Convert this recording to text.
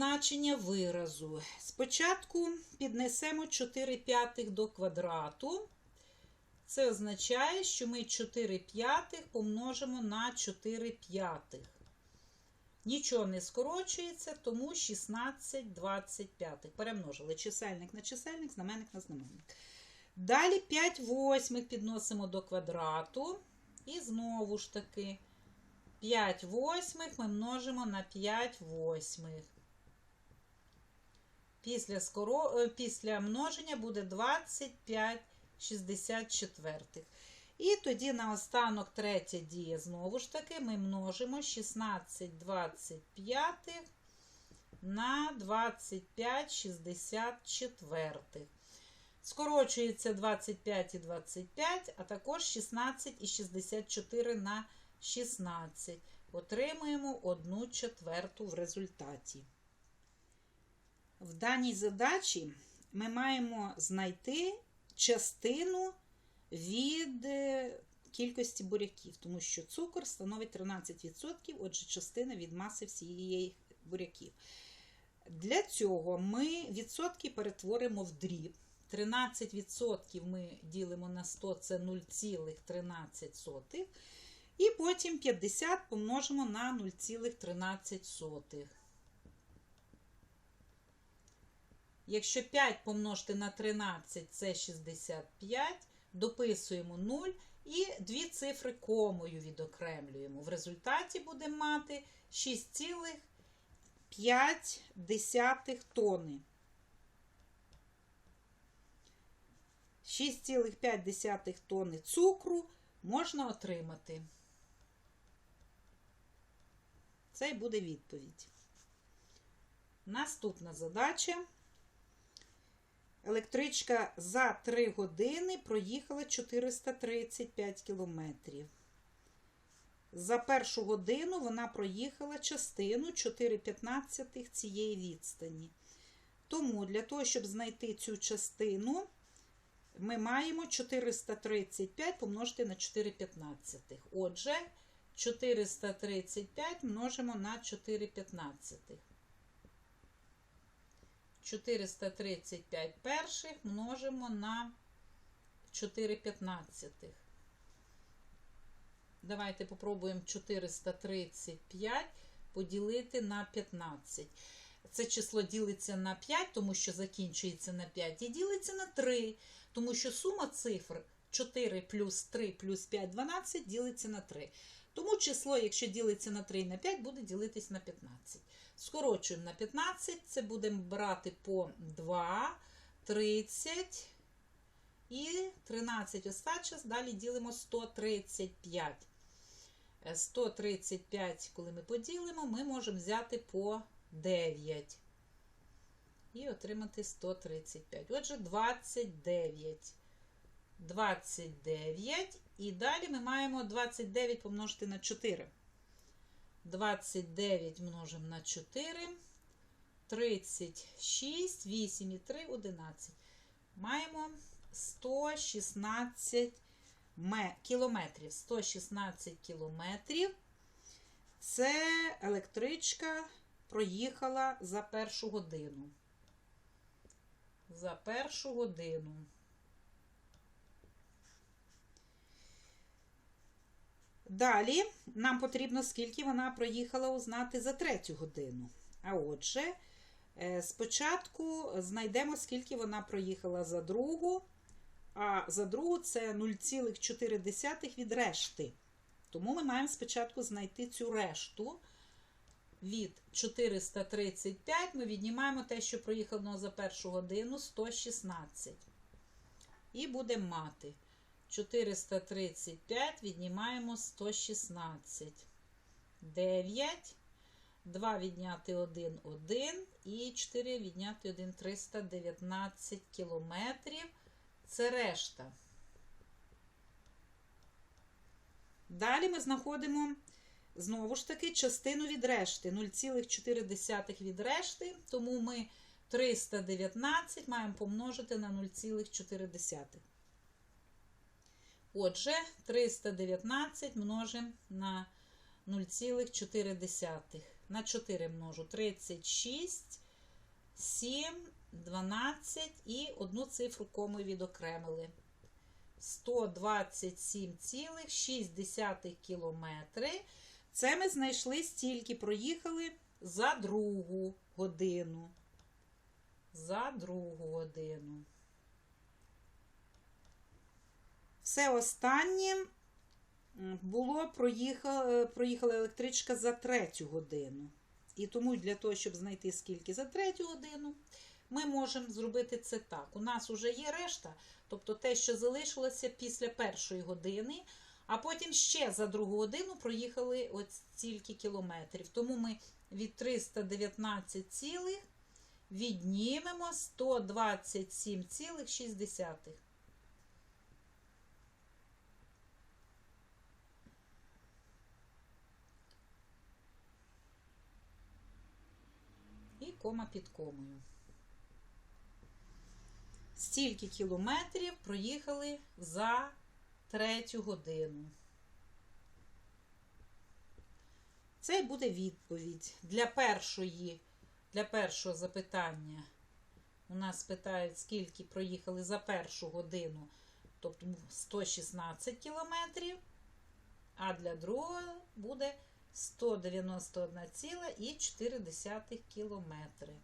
значення виразу. Спочатку піднесемо 4 п'ятих до квадрату. Це означає, що ми 4 п'ятих помножимо на 4 п'ятих. Нічого не скорочується, тому 16 25. Перемножили чисельник на чисельник, знаменник на знаменник. Далі 5 восьмих підносимо до квадрату. І знову ж таки 5 восьмих ми множимо на 5 восьмих. Після, скоро... е, Після множення буде 25 64. І тоді наостанок третя дія знову ж таки ми множимо 16 25 на 25 64. Скорочується 25 і 25, а також 16 і 64 на 16. Отримуємо 1 четверту в результаті. В даній задачі ми маємо знайти частину від е, кількості буряків, тому що цукор становить 13%, отже, частина від маси всієї буряків. Для цього ми відсотки перетворимо в дріб. 13% ми ділимо на 100, це 0,13. І потім 50 помножимо на 0,13. Якщо 5 помножити на 13, це 65, дописуємо 0 і дві цифри комою відокремлюємо. В результаті будемо мати 6,5 тони. 6,5 тонни цукру можна отримати. Це і буде відповідь. Наступна задача. Електричка за 3 години проїхала 435 кілометрів. За першу годину вона проїхала частину 4,15 цієї відстані. Тому для того, щоб знайти цю частину, ми маємо 435 помножити на 4,15. Отже, 435 множимо на 4,15. 435 перших множимо на 4,15. Давайте попробуємо 435 поділити на 15. Це число ділиться на 5, тому що закінчується на 5, і ділиться на 3, тому що сума цифр 4 плюс 3 плюс 5 12 ділиться на 3. Тому число, якщо ділиться на 3 і на 5, буде ділитись на 15. Скорочуємо на 15, це будемо брати по 2, 30 і 13 остача. Далі ділимо 135. 135, коли ми поділимо, ми можемо взяти по 9. І отримати 135. Отже, 29. 29. І далі ми маємо 29 помножити на 4. 29 множимо на 4. 36, 8 і 3, 11. Маємо 116 кілометрів. 116 кілометрів. Це електричка проїхала за першу годину. За першу годину. Далі нам потрібно, скільки вона проїхала узнати за третю годину. А отже, е, спочатку знайдемо, скільки вона проїхала за другу, а за другу це 0,4 від решти. Тому ми маємо спочатку знайти цю решту. Від 435 ми віднімаємо те, що проїхало за першу годину 116. І будемо мати 435 віднімаємо 116. 9. 2 відняти 1 1 і 4 відняти 1 319 кілометрів. Це решта. Далі ми знаходимо знову ж таки частину від решти. 0,4 від решти, тому ми 319 маємо помножити на 0,4. Отже, 319 множимо на 0,4. на 4 множу 36, 7, 12 і одну цифру комою відокремили. 127,6 кілометри. Це ми знайшли стільки, проїхали за другу годину. За другу годину. Все останнє було проїхала, проїхала електричка за третю годину. І тому для того, щоб знайти скільки за третю годину, ми можемо зробити це так. У нас вже є решта, тобто те, що залишилося після першої години, а потім ще за другу годину проїхали от стільки кілометрів. Тому ми від 319 цілих віднімемо 127,6. Кома під комою. Стільки кілометрів проїхали за третю годину. Це буде відповідь. Для першої, для першого запитання у нас питають, скільки проїхали за першу годину, тобто 116 кілометрів, а для другого буде 191,4 кілометри.